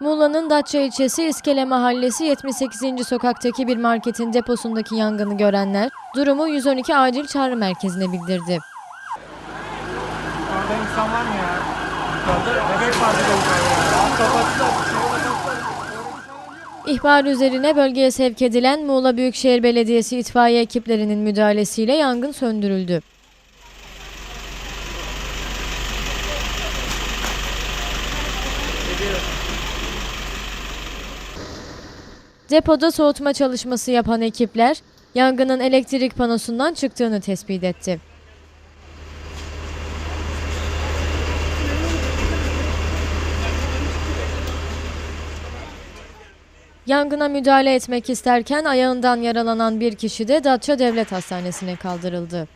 Muğla'nın Datça ilçesi İskele Mahallesi 78. sokaktaki bir marketin deposundaki yangını görenler durumu 112 acil çağrı merkezine bildirdi. Orada insan var mı ya? Yukarıda bebek. İhbar üzerine bölgeye sevk edilen Muğla Büyükşehir Belediyesi itfaiye ekiplerinin müdahalesiyle yangın söndürüldü. Depoda soğutma çalışması yapan ekipler yangının elektrik panosundan çıktığını tespit etti. Yangına müdahale etmek isterken ayağından yaralanan bir kişi de Datça Devlet Hastanesi'ne kaldırıldı.